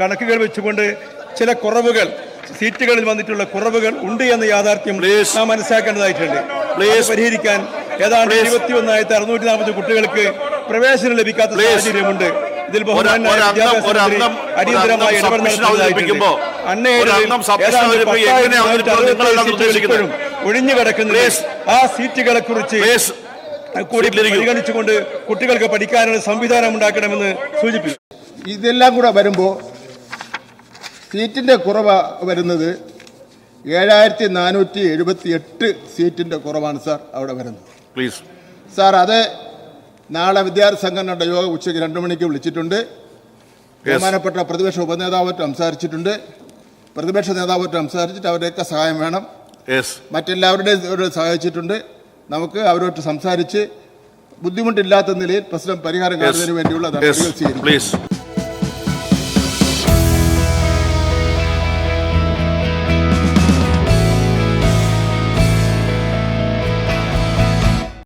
കണക്കുകൾ വെച്ചുകൊണ്ട് ചില കുറവുകൾ സീറ്റുകളിൽ വന്നിട്ടുള്ള കുറവുകൾ ഉണ്ട് എന്ന യാഥാർത്ഥ്യം. നാം മനസ്സിലാക്കേണ്ടതായിട്ടുണ്ട് പ്ലേസ് പരിഹരിക്കാൻ ഏതാണ്ട്. ഇരുപത്തി ഒന്നായിരത്തി അറുന്നൂറ്റി നാൽപ്പത് കുട്ടികൾക്ക് പ്രവേശനം ലഭിക്കാത്ത. സാഹചര്യമുണ്ട് ഇതിൽ അടിയന്തരമായി നിങ്ങളാണ് ഒഴിഞ്ഞു കിടക്കുന്ന ആ സീറ്റുകളെ കുറിച്ച് കൂടി. പരിഗണിച്ചുകൊണ്ട് കുട്ടികൾക്ക് പഠിക്കാനുള്ള സംവിധാനം ഉണ്ടാക്കണമെന്ന് സൂചിപ്പിച്ചു ഇതെല്ലാം കൂടെ വരുമ്പോൾ സീറ്റിന്റെ കുറവ് വരുന്നത്. ഏഴായിരത്തി നാനൂറ്റി എഴുപത്തി എട്ട് സീറ്റിന്റെ കുറവാണ് സാർ അവിടെ വരുന്നത്. പ്ലീസ് സാർ അത് നാളെ വിദ്യാർത്ഥി സംഘടനയുടെ യോഗം ഉച്ചയ്ക്ക് രണ്ട് മണിക്ക് വിളിച്ചിട്ടുണ്ട്. ബഹുമാനപ്പെട്ട പ്രതിപക്ഷ ഉപനേതാവായിട്ട് സംസാരിച്ചിട്ടുണ്ട്. പ്രതിപക്ഷ നേതാവായിട്ട് സംസാരിച്ചിട്ട് അവരുടെയൊക്കെ സഹായം വേണം. മറ്റെല്ലാവരുടെയും സഹായിച്ചിട്ടുണ്ട്. നമുക്ക് അവരോട്ട് സംസാരിച്ച് ബുദ്ധിമുട്ടില്ലാത്ത നിലയിൽ പ്രശ്നം പരിഹാരം കാണുന്നതിന് വേണ്ടിയുള്ള നടപടികൾ സ്വീകരിക്കും.